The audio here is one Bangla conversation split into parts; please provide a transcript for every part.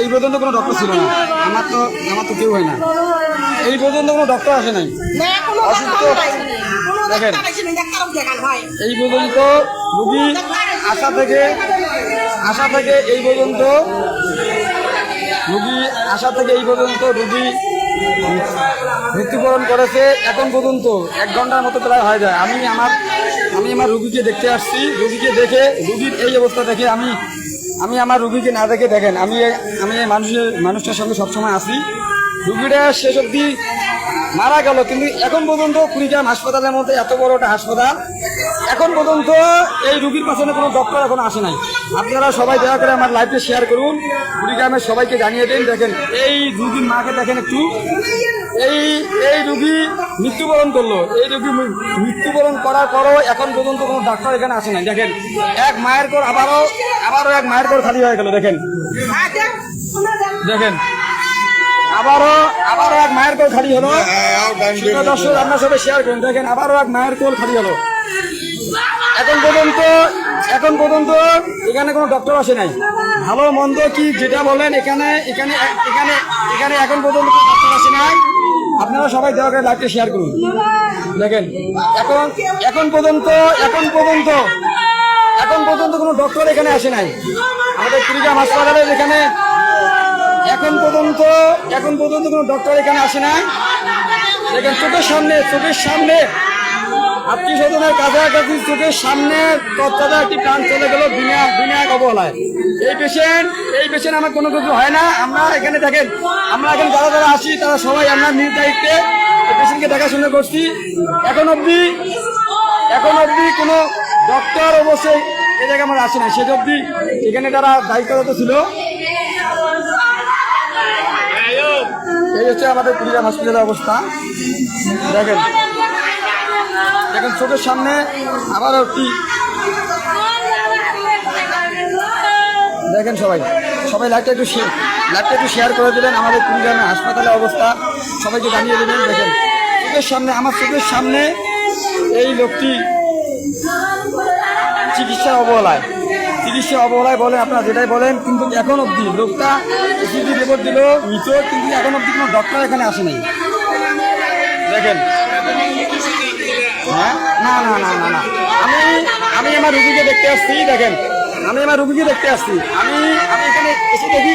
এই পর্যন্ত কোনো ডক্টর ছিল না। আমার তো আমার তো কেউ হয় না। এই পর্যন্ত কোনো ডক্টর আসে নাই। অসুস্থ। দেখেন। এই পর্যন্ত রুগী আসা থেকে আসা থেকে এই পর্যন্ত রুগী আসা থেকে এই পর্যন্ত রুগী মৃত্যুবরণ করেছে। এখন পর্যন্ত এক ঘণ্টার মতো প্রায় হয়ে যায়। আমি আমার আমি আমার রুগীকে দেখতে আসছি। রুগীকে দেখে রুগীর এই অবস্থা দেখে আমি আমি আমার রুগীকে না দেখে দেখেন, আমি আমি এই মানুষের, মানুষটার সঙ্গে সবসময় আসি রুগীটা শেষ অবধি মারা গেল, কিন্তু এখন পর্যন্ত কুড়িগ্রাম হাসপাতালের মধ্যে এত বড় একটা হাসপাতাল। এখন পর্যন্ত এই রুগীর পাশে কোনো ডক্টর এখন আসে নাই। আপনারা সবাই দয়া করে আমার লাইভে শেয়ার করুন। কুড়িগ্রামের সবাইকে জানিয়ে দিন, দেখেন, এই রুগীর মাকে দেখেন একটু। এই এই রুগী মৃত্যুবরণ করল। এই রুগী মৃত্যুবরণ করার পরও এখন পর্যন্ত কোনো ডাক্তার এখানে আসে নাই। দেখেন, এক মায়ের কর আবারও আবারও এক মায়ের কর খালি হয়ে গেল, দেখেন। দেখেন, আবারও আবারও এক মায়ের কোল খালি হলো। দর্শক, আপনার সবাই শেয়ার করুন। দেখেন, আবারও এক মায়ের কোল খালি হলো। এখন পর্যন্ত এখন পর্যন্ত এখানে কোনো ডক্টর আসে নাই। ভালো মন্দ কি যেটা বলেন, এখানে এখানে এখানে এখানে এখন পর্যন্ত কোনো ডক্টর আসে নাই। আপনারা সবাই দয়া করে লাইভটা শেয়ার করুন। দেখেন, এখন এখন পর্যন্ত এখন পর্যন্ত এখন পর্যন্ত কোনো ডক্টর এখানে আসে নাই। আমাদের কুড়িগ্রাম হাসপাতালে এখানে এখন পর্যন্ত এখন পর্যন্ত কোনো ডক্টর এখানে আসে নাই। দেখেন, চোখের সামনে চোখের সামনে আত্মীয় স্বজনের কাছাকাছি চোখের সামনে তত্ত্বাদা একটি প্রাণ চলে গেল বিনা বিনা অবহেলায়। এই পেশেন্ট এই পেশেন্ট আমার কোনো কিছু হয় না। আমরা এখানে দেখেন, আমরা এখন যারা যারা আসি তারা সবাই আমরা নিজ দায়িত্বে এই পেশেন্টকে দেখাশোনা করছি। এখন অবধি এখন অবধি কোনো ডক্টর অবশ্যই এই জায়গায় আমার আসে না সেটা অবধি এখানে তারা দায়িত্বরত ছিল, এই হচ্ছে আমাদের কুড়িগ্রাম হসপিটালের অবস্থা। দেখেন দেখেন চোখের সামনে আবার একটি দেখেন সবাই সবাই লাইভটা একটু শেয়ার লাইভটা একটু শেয়ার করে দিলেন আমাদের কুড়িগ্রামের হাসপাতালের অবস্থা, সবাইকে জানিয়ে দেবেন, দেখেন। চোখের সামনে, আমার চোখের সামনে এই লোকটি চিকিৎসার অবহেলায়। চিকিৎসা অবহেলায় বলেন আপনারা যেটাই বলেন, কিন্তু এখন অবধি লোকটা এসিডি রিপোর্ট দিল, মৃত, কিন্তু এখন অবধি কোনো ডক্টর এখানে আসেনি। দেখেন। হ্যাঁ? না না না না না। আমি আমি আমার রুগীকে দেখতে আসছি, দেখেন। আমি আমার রুগীকে দেখতে আসছি। আমি আমি এখানে এসে দেখি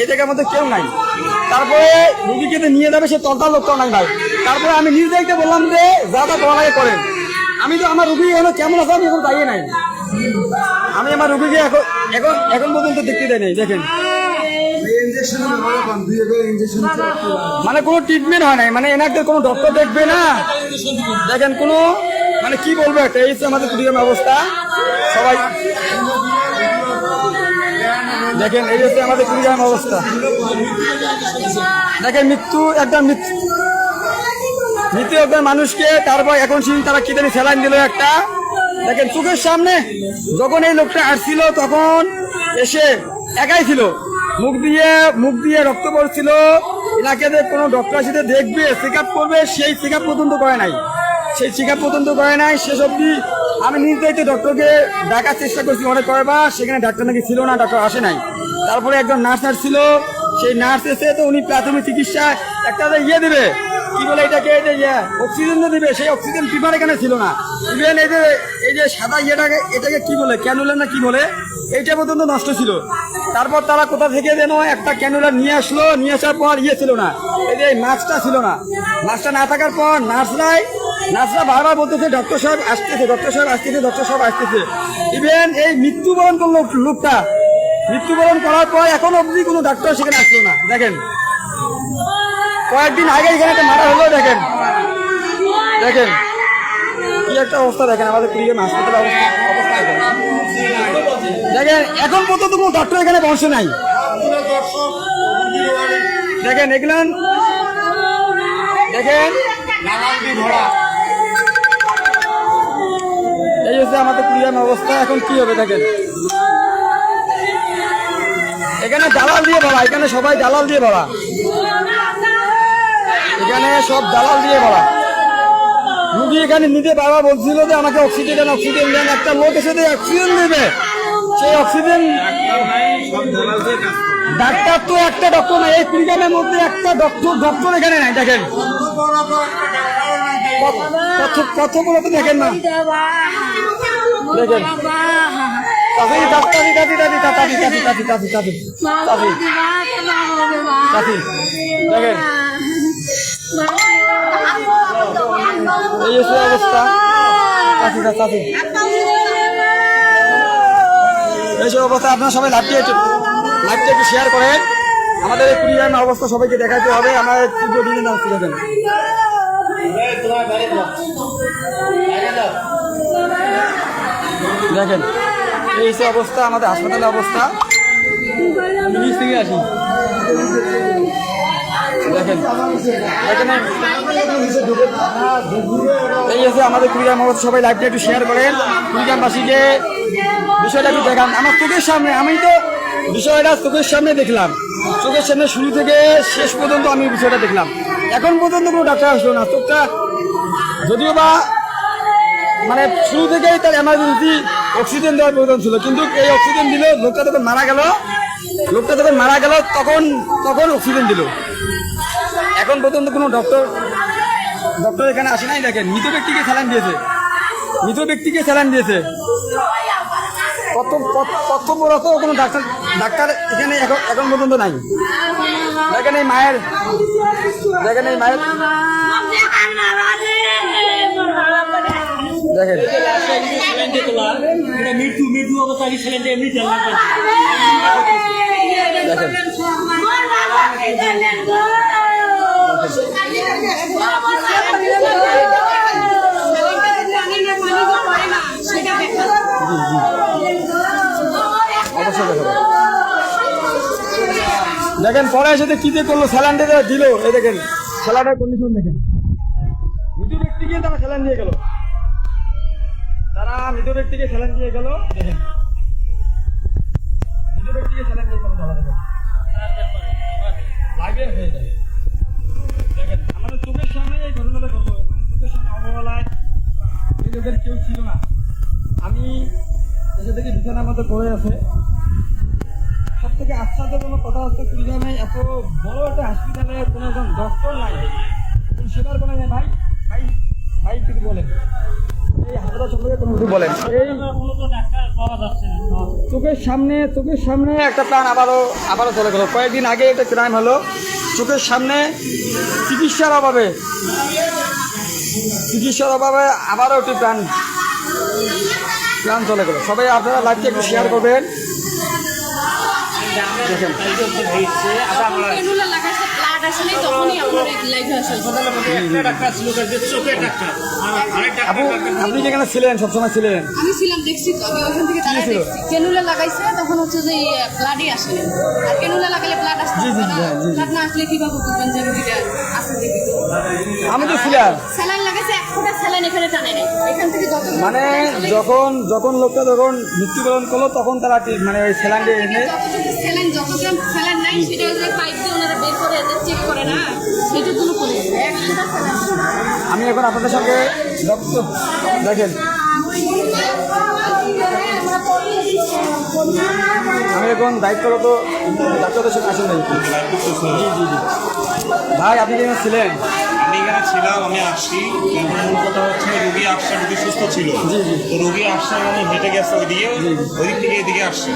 এই জায়গার মধ্যে কেউ নাই। তারপরে রুগীকে নিয়ে যাবে, সে তলটা লোকটাও নাই ভাই। তারপরে আমি নিজ দায়িত্বে বললাম যে, যা যা করা লাগে করেন। আমি তো আমার রুগী এখনও কেমন আছে আমি এখন দাঁড়িয়ে নাই। আমি আমার রুগীকে এখন এখন এখন পর্যন্ত দেখতে দেয় নাই, দেখেন। মানে কোনো ট্রিটমেন্ট হয় নাই মানে এনাকে কোনো ডক্টর দেখবে না? দেখেন কোনো মানে কি বলব একটা এই আমাদের কুড়িগ্রাম অবস্থা। সবাই দেখেন এই হচ্ছে আমাদের কুড়িগ্রাম অবস্থা। দেখেন মৃত্যু একটা মৃত্যু। মৃত্যু একজন মানুষকে তারপর এখন সিন তারা কি জানি স্যালাইন দিল একটা। দেখেন চোখের সামনে যখন এই লোকটা আসছিল তখন এসে একাই ছিল। মুখ দিয়ে মুখ দিয়ে রক্ত পড়ছিল। এলাকে যে কোনো ডক্টর সাথে দেখবে চেক করবে, সেই চেক পর্যন্ত করে নাই। সেই চেক পর্যন্ত করে নাই, শেষ অব্দি আমি নিজ ডক্টরকে ডাকার চেষ্টা করছি অনেক কয়েকবার সেখানে ডাক্তার নাকি ছিল না ডক্টর আসে নাই। তারপরে একজন নার্স ছিল, সেই নার্স এসে তো উনি প্রাথমিক চিকিৎসা একটা ইয়ে দেবে কি বলে এটাকে? এই যে ইয়ে, অক্সিজেন যে দিবে সেই অক্সিজেন পিপার এখানে ছিল না। ইভেন এই যে এই যে সাদা ইয়েটাকে এটাকে কি বলে? ক্যানুলা না কি বলে? এইটা পর্যন্ত নষ্ট ছিল। তারপর তারা কোথা থেকে যেন একটা ক্যানুলা নিয়ে আসলো নিয়ে আসার পর ইয়ে ছিল না। এই যে এই মাছটা ছিল না। মাছটা না থাকার পর নার্সরাই নার্সরা বারবার বলতেছে ডক্টর সাহেব আসতেছে ডক্টর সাহেব আসতেছে ডক্টর সাহেব আসতেছে। ইভেন এই মৃত্যুবরণ করল লোকটা। মৃত্যুবরণ করার পর এখন অবধি কোনো ডাক্তার সেখানে আসলো না। দেখেন। কয়েকদিন আগে এখানে একটা মারা হলো, দেখেন। দেখেন। কি একটা অবস্থা, দেখেন, আমাদের কুড়িগ্রাম হাসপাতালের অবস্থা দেখেন, এখন পর্যন্ত কোনো ডক্টর এখানে বসে নাই। দেখেন, এগুলান। দেখেন। এই হচ্ছে আমাদের কুড়িগ্রাম অবস্থা, এখন কি হবে, দেখেন। এখানে দালাল দিয়ে ভরা এখানে সবাই দালাল দিয়ে ভরা এখানে সব দালাল দিয়ে ভরা রুগী এখানে নিতে বাবা বলছিল যে আমাকে অক্সিজেন অক্সিজেন দেন একটা লোক এসে যে অক্সিজেন দেবে। সেই অক্সিজেন ডাক্তার তো একটা ডক্টর নাই এই কুড়িগ্রামের মধ্যে একটা ডক্টর ডক্টর এখানে নাই দেখেন। কথা কথাগুলো তো দেখেন না। দেখেন। দেখেন। এই অবস্থা কাকি কাকি এইসব অবস্থা আপনারা সবাই লাইভটি একটু লাইভটি একটু শেয়ার করেন আমাদের এই কুড়িগ্রামের অবস্থা। সবাইকে দেখাতে হবে আমরা তীব্র দিনে নাম তুলে দেন দেখেন এই হচ্ছে অবস্থা আমাদের হাসপাতালের অবস্থা আসি। এই হচ্ছে আমাদের কুড়িগ্রাম অবস্থা সবাই লাইভটা একটু শেয়ার করেন। কুড়িগ্রামবাসীকে বিষয়টা একটু দেখান। আমার চোখের সামনে, আমি তো বিষয়টা চোখের সামনে দেখলাম। চোখের সামনে শুরু থেকে শেষ পর্যন্ত আমি বিষয়টা দেখলাম। এখন পর্যন্ত কোনো ডাক্তার আসলো না। চোখটা যদিও বা মানে শুরু থেকেই তার এমার্জেন্সি অক্সিজেন দেওয়ার প্রয়োজন ছিল। কিন্তু এই অক্সিজেন দিল লোকটা যখন মারা গেল, লোকটা যখন মারা গেল, তখন তখন অক্সিজেন দিল। এখন পর্যন্ত কোনো ডক্টর ডক্টর এখানে আসে নাই দেখেন। মৃত ব্যক্তিকে স্যালাইন দিয়েছে। মৃত ব্যক্তিকে স্যালাইন দিয়েছে। কর্তব্যরত কোনো ডাক্তার ডাক্তার এখানে এখন পর্যন্ত নাই। দেখেন এই মায়ের দেখেন এই মায়ের দেখেন। মৃত্যু মৃত্যু অবস্থায় সিলিন্ডার এমনি চাল দেখেন অবশ্যই দেখাবো দেখেন, পরে এসে কি যে করল স্যালান দিয়ে দিল, এই দেখেন স্যালানের কন্ডিশন দেখেন। মৃত তারা স্যালান দিয়ে গেল। তারা মৃত ব্যক্তিকে স্যালান দিয়ে গেল। দেখেন মৃত ব্যক্তিকে স্যালান দিয়ে গেল লাইভে হয়ে যায় দেখেন, আমাদের চোখের সামনে এই ঘটনাটা ঘটলো। চোখের সামনে অবহেলায় কেউ ছিল না। আমি এসে থেকে বিছানার মধ্যে পড়ে আছে। থেকে আশ্চর্যজনক কথা হচ্ছে কুড়িগ্রামে এত বড় একটা হসপিটালে কোনো একজন ডক্টর নাই। কোনো সেবার কোনো নেই। ভাই ভাই ভাই কিছু বলেন। এই হাসপাতাল সম্পর্কে কোনো কিছু বলেন। এই চোখের সামনে চোখের সামনে একটা প্রাণ আবারও আবারও চলে গেল। কয়েকদিন আগে একটা ক্রাইম হলো। চোখের সামনে চিকিৎসার অভাবে চিকিৎসার অভাবে আবারও একটি প্রাণ প্রাণ চলে গেল। সবাই আপনারা লাইভটি একটু শেয়ার করবেন। আপনি যেখানে ছিলেন সবসময় ছিলেন? আমি ছিলাম দেখছি আমি ওখান থেকে তারা দেখছি। কেনুলা লাগাইছে তখন হচ্ছে যে ইয়ে, ব্লাডই আসলে আর কেনুলা লাগালে ব্লাড আসে ব্লাড না। আসলে কীভাবে বুঝবেন যে আসলে আমি তো ছিলাম। স্যালাইন লাগাইছে এক ফোঁটা স্যালাইন এখানে টানে নেই এখান থেকে যত মানে যখন যখন লোকটা যখন মৃত্যুবরণ করল তখন তারা মানে ওই এনে যতটুকু স্যালাইন যত স্যালাইন নাই সেটা যে পাইপ দিয়ে ওনারা বের করে চেক করে না? সেটার জন্য করে এক স্যালাইন আমি এখন আপনাদের সঙ্গে ডক্টর দেখেন। আমি এখন দায়িত্বরত ডাক্তারদের সঙ্গে আসেন জি জি জি। ভাই আপনি যেখানে ছিলেন? আমি এখানে ছিলাম আমি আসছি। মূল কথা হচ্ছে রুগী আসছে রুগী সুস্থ ছিল। তো রুগী আসছে উনি হেঁটে গেছে ওইদিকে ওইদিক থেকে এদিকে আসছে।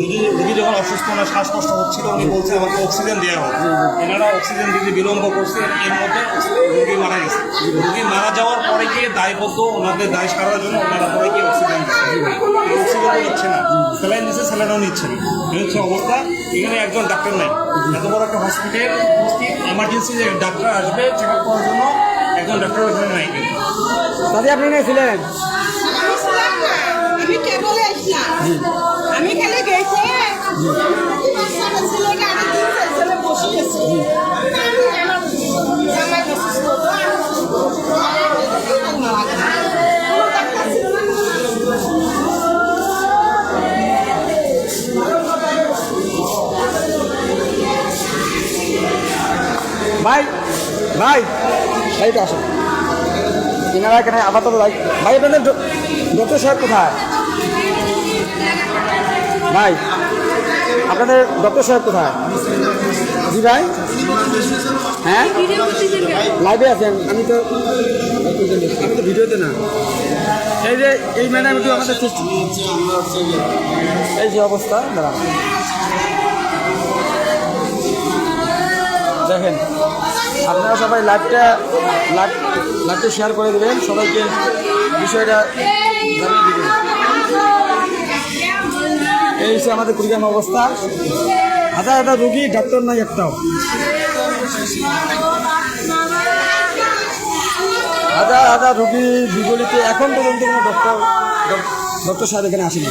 রুগী রুগী যখন অসুস্থ না শ্বাসকষ্ট হচ্ছিল উনি বলছে আমাকে অক্সিজেন দেওয়া হোক। এনারা অক্সিজেন দিতে বিলম্ব করছে এর মধ্যে রুগী মারা গেছে। রুগী মারা যাওয়ার পরে গিয়ে দায়বদ্ধ ওনাদের দায় সারার জন্য ওনারা পরে গিয়ে অক্সিজেন অক্সিজেন নিচ্ছে না। স্যালাইন দিচ্ছে স্যালাইনও নিচ্ছে না। এই হচ্ছে অবস্থা। এখানে একজন ডাক্তার নাই। এত বড় একটা হসপিটাল এমার্জেন্সি ডাক্তার আসবে চেক আপ করার জন্য একজন আপনি নিয়েছিলেন আমি কেবল আমি খালি গেছি। বসে গেছি। Bye. ভাই তো আসুন এনারা এখানে আপাতত ভাই ভাই আপনাদের ডক্টর সাহেব কোথায়? ভাই, আপনাদের ডক্টর সাহেব কোথায়? জি ভাই। হ্যাঁ? লাইভে আছেন, আমি তো আমি তো ভিডিওতে না। এই যে, এই ম্যাডাম একটু আমাদের এই যে অবস্থা, দাঁড়ান। দেখেন আপনারা সবাই লাইভটা, লাইভ, লাইভটা শেয়ার করে দেবেন। সবাইকে বিষয়টা জানিয়ে দেবেন। এই হচ্ছে আমাদের কুড়িগ্রাম অবস্থা। হাজার হাজার রুগী, ডাক্তার নাই একটাও। হাজার হাজার রুগী বিপরীতে এখন পর্যন্ত কোনো ডক্টর ডক্টর সাহেব এখানে আসেনি।